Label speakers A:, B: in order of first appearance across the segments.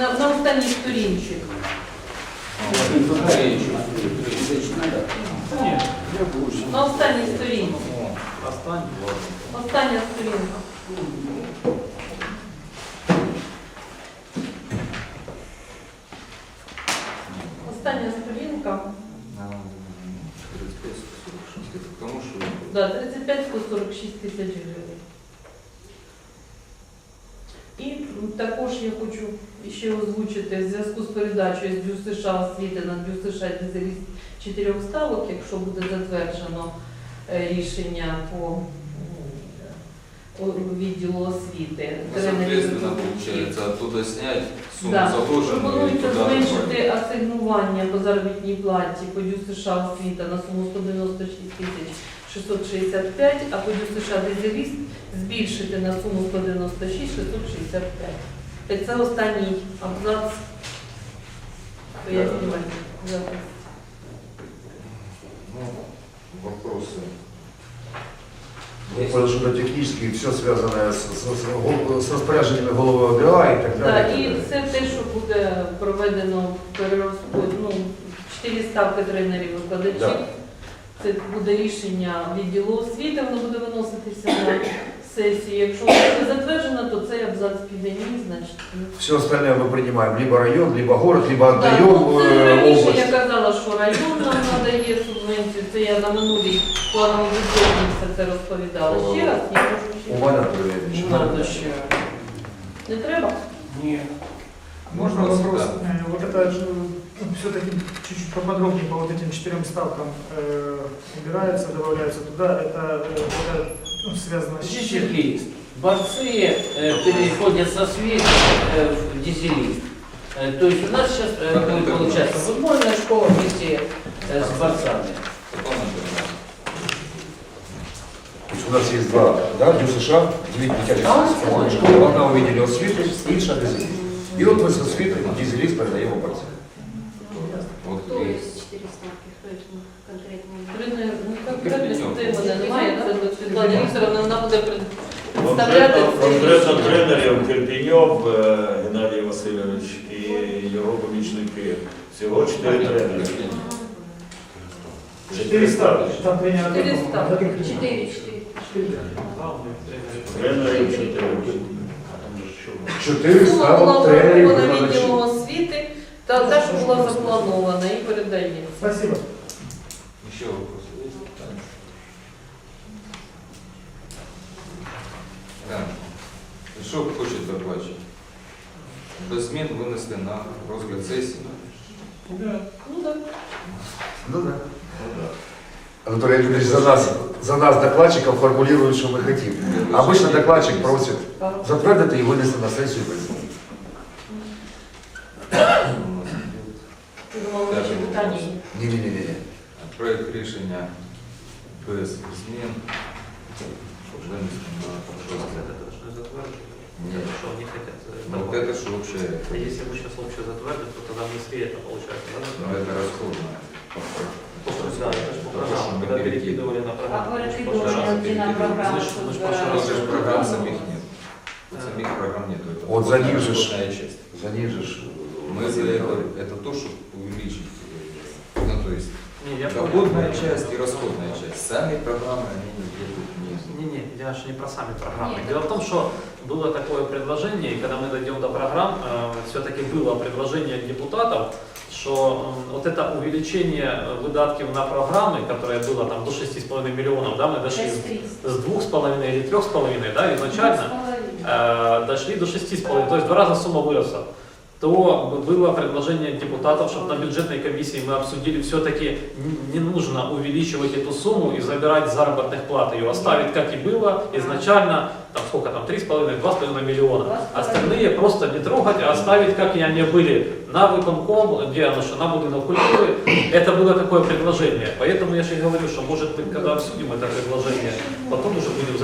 A: На, на останній сторінці. На останній сторінці. Остання сторінка. Остання сторінка.
B: Тому що
A: Да, 35-146 тисяч гривень. І м, також я хочу ще озвучити в зв'язку з передачею з ДЮС США освіти на ДЮС США дизеліст чотирьох ставок, якщо буде затверджено е, рішення по відділу освіти.
B: соответственно, получается, оттуда снять сумму
A: Да.
B: заложенную
A: Пропонується зменшити асигнування по заробітній платі по ДЮС США освіта на суму 196 тисяч 665, а по ДЮС США дизеліст збільшити на суму 196 665. Це останній абзац пояснювання. запис.
B: Ну, вопросы.
C: Я понял, что это технически все связано с, с, с, гол- с распоряжениями головы ОДА и так
A: Так,
C: далее.
A: і все те, що буде проведено перерозподіл, ну, чотири ставки тренерів викладачів.
C: Да.
A: Це буде рішення відділу освіти, воно буде виноситися на сесію. Якщо воно буде затверджено, то цей абзац піде ні, значить. ні.
C: Все остальное мы принимаем либо район, либо город, либо
A: Так,
C: отдаем
A: ну, це
C: э,
A: раніше
C: область.
A: я казала, що район нам надає субвенцію. Це я на минулій плановій бюджетній все це розповідала. Ще раз я кажу ще.
C: У Ваня Андреевич.
D: Надо ще.
A: Не треба?
D: Ні.
E: Можно
B: Вопрос,
E: вопрос?
B: да.
E: Э, Вот это все-таки чуть-чуть поподробнее по вот этим четырем ставкам э, убирается, добавляется туда. Это, э, это ну, связано с?
D: Дизелист. Борцы э, переходят со света э, в дизелист. Э, то есть у нас сейчас э,
B: называется?
D: футбольная школа вместе э, с борцами.
C: То есть у нас есть два, да, Дю США,
D: А,
C: Николаевич, школа, одна увидели освиту, инша дизелист. И вот мы со свитой дизелист передаем область.
A: немає. Це до Світлани Вікторовни, вона буде пред- представляти
F: Конкретно,
A: це
F: конкретно
A: рішення.
F: тренерів Кирпіньов е, Геннадій Васильович і його помічники. Всього чотири тренери. Чотири ставки.
E: Там тренера
A: Четыре
E: какого?
A: ставки.
E: Каких тренеров?
G: Чотири, чотири.
F: Тренерів чотири.
C: Четыре
A: Сума була
C: ставок тренерів
A: врахована
C: викладачів.
A: відділом освіти та та, що була запланована і передається.
E: Спасибо.
B: еще вопросы Що хочуть докладчик? Без змін винесли на розгляд сесії.
A: Ну так.
C: Ну да. Анатолий Леонидович за нас, за нас докладчиков формулирует, что мы хотим. Обычно докладчик просит затвердити і винести на сесію без змін.
A: Думала, ще питання. є.
C: Ні-ні-ні.
B: Проект рішення без змін. Винесли на розгляд. Нет.
H: Что они хотят.
B: Ну, Вот это же общее.
H: А если мы сейчас общее затвердим, то тогда быстрее это получается, да?
B: Ну, это расходное.
H: Да, это же по программам, когда
B: перекидывали.
H: перекидывали на
G: А
H: программу.
B: раз
G: один на
B: перекидывали.
G: програму.
H: Слышь,
B: программ самих нет.
H: Да.
B: Самих программ нет. Это
C: Вот за них же. Занижешь.
B: Мы за это, это то, чтобы увеличить, э, ну, то есть, доходная часть и расходная часть. Сами программы, они не делают
H: я же не про сами программы.
G: Нет.
H: Дело в том, что было такое предложение, и когда мы дойдем до программ, все-таки было предложение депутатов, что м, вот это увеличение э, выдатков на программы, которое было там до 6,5 миллионов, да, мы дошли с- с 2,5 или 3,5, да, изначально, э, дошли до 6,5, то есть в два раза сумма выросла, То было предложение депутатов, чтобы на бюджетной комиссии мы обсудили, все-таки не нужно увеличивать эту сумму и забирать заработных плат, ее оставить как и было изначально, там сколько там, 3,5-2,5 миллиона. Остальные просто не трогать, а оставить, как и они были, на выконком, где оно, что на будинок культуры. Это было такое предложение. Поэтому я же и говорю, что может быть, когда обсудим это предложение, потом уже будем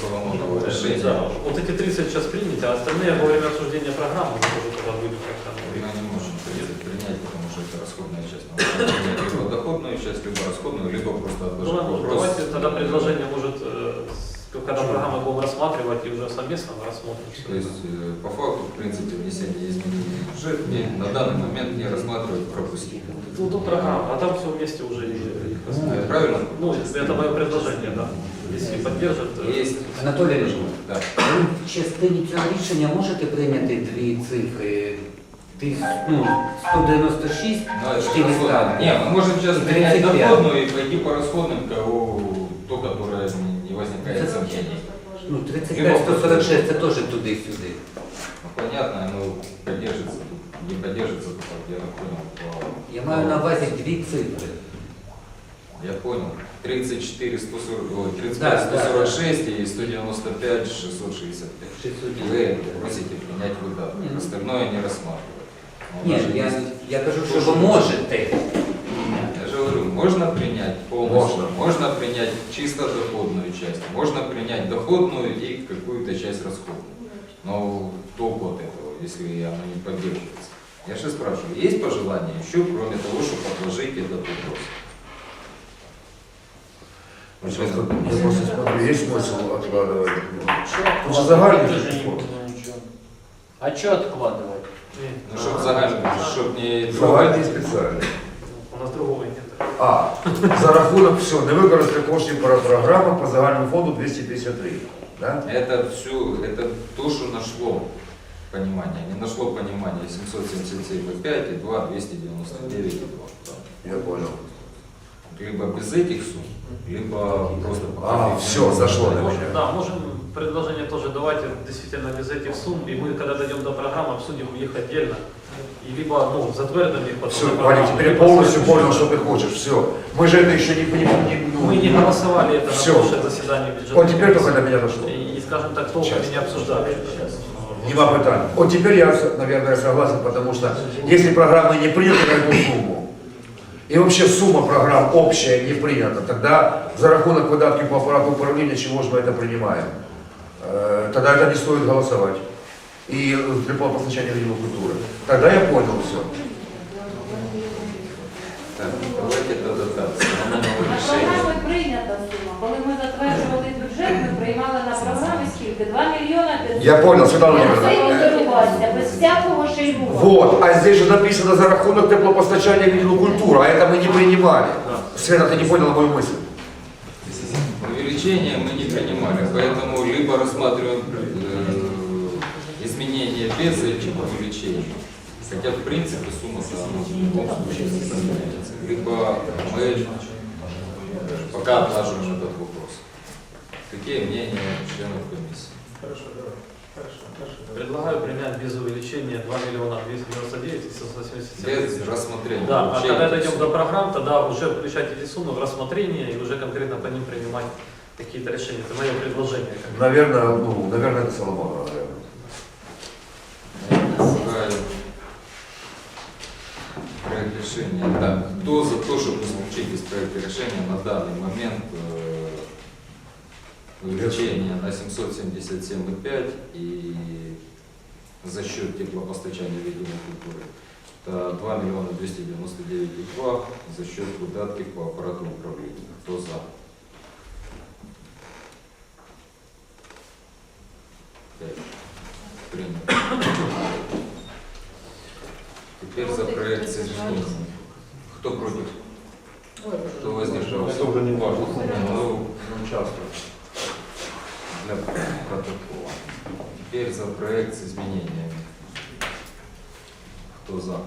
B: Соломонова
H: Да, вот эти 30 сейчас приняты, а остальные во время обсуждения программы мы уже тогда будем как-то...
B: Мы не можем принять, принять, потому что это расходная часть. Либо доходную часть, либо расходную, либо просто
H: Ну,
B: отложить вопрос.
H: давайте тогда предложение, может, когда программы будем рассматривать и уже совместно рассмотрим. всё
B: То
H: это.
B: есть э, по факту, в принципе, внесение изменений в бюджет мне на данный момент не рассматривать, пропустить.
H: Ну, тут программа, а там все вместе уже и, и
B: Э, Правильно?
H: Ну, это мое предложение, да. Если поддержат, э,
B: Есть.
I: Анатолій Ильич,
B: Да.
I: ви в частині цього рішення можете прийняти дві цифри? Тих, ну, 196,
B: Но это
I: 400.
B: расходно. Не, мы можем сейчас
I: И
B: принять
I: 35.
B: доходную и пойти по расходным, кого то, которое не- не возникает сомнений.
I: ну, 35, 146, це теж туди-сюди.
B: Ну, понятно, оно поддержится, не поддержится, то, как я понял. по-
I: Я маю на увазі дві цифри.
B: Я понял. 34, 140, ой,
I: Да,
B: 35,
I: да,
B: 146 и 195, 665.
I: 600.
B: Вы просите принять выдатки.
I: Не, ну-
B: Остальное не рассматривать. Но у
I: Ні,
B: нас же
I: я,
B: есть-
I: я кажу, що ви можете.
B: Можно принять полностью,
C: Можно.
B: можно принять чисто доходную часть, можно принять доходную и какую-то часть расходную. Но толку от этого, если оно не поддерживается? Я же спрашиваю, есть пожелания еще, кроме того, чтобы отложить этот вопрос?
C: Ну, сейчас я просто смотрю, есть смысл откладывать? Тут же загальный.
D: А что откладывать?
B: Ну, чтобы загально, чтобы не
C: Загальний і спеціальний.
H: у нас другого нет.
C: А, за рахунок все, не використати коштів про програми по загальному фонду 253. Да?
B: Это все, это то, что нашло понимание. Не нашло понимание 777,5 и 2, 299,2.
C: Я понял.
B: Либо без этих сумм, либо просто
C: А, все, зашло меня.
H: да, можем предложение тоже давайте действительно без этих сумм, и мы, когда дойдем до программы, обсудим их отдельно. И либо, ну, затвердим их потом
C: Все,
H: на
C: Ваня,
H: программу,
C: теперь
H: либо
C: полностью понял, что ты хочешь. Все. Мы же это еще не понимаем.
H: Мы не голосовали это
C: Всё.
H: на прошлое заседание бюджета.
C: Вот теперь только до меня дошло.
H: И, и, скажем так, толком
C: Сейчас.
H: не обсуждали.
C: Нема питань. Вот теперь я, наверное, согласен, потому что если программы не приняты на эту сумму, и вообще сумма программ общая не принята, тогда за рахунок выдатки по аппарату управления, чего же мы это принимаем? Э, Тогда это не стоит голосовать И э, для постачания видео культуры. Тогда я понял все.
B: Так, давайте тогда так, самому
G: На
B: решение.
G: програми прийнята сума. Коли ми затверджували бюджет, ми приймали на програмі скільки? 2 мільйона 500.
C: Я понял, Светлана
G: Це
C: Владимировна.
G: контролюватися, без всякого шейбу.
C: Вот, а здесь же написано за рахунок теплопостачания видео культуры, а это мы не принимали. Света, ты не поняла мою мысль?
B: Увеличение мы не принимали, поэтому либо рассматриваем изменения без этих увеличений, хотя в принципе сумма ну, в любом случае сохраняется, либо мы пока отложим этот вопрос. Какие мнения членов комиссии?
H: Хорошо, хорошо, хорошо. Предлагаю принять без увеличения 2 миллиона 299 и 777.
B: Без рассмотрения.
H: Да, а когда дойдем до программ, тогда уже включать эти суммы в рассмотрение и уже конкретно по ним принимать какие-то решения. Это мое предложение.
C: Наверное, ну, наверное, это Соломонова, наверное.
B: Предлагаю Проект решения. Так, кто за то, чтобы исключить из проекта решения на данный момент э, увеличение на 777,5 и за счет теплопостачания видимой культуры? Это 2 миллиона 299,2 за счет выдатков по аппарату управления. Кто за? Принято. Теперь за проект с изменениями. Кто против? Кто воздержался?
F: Это уже не важно.
B: Ну, для протокола. Теперь за проект с изменениями. Кто за?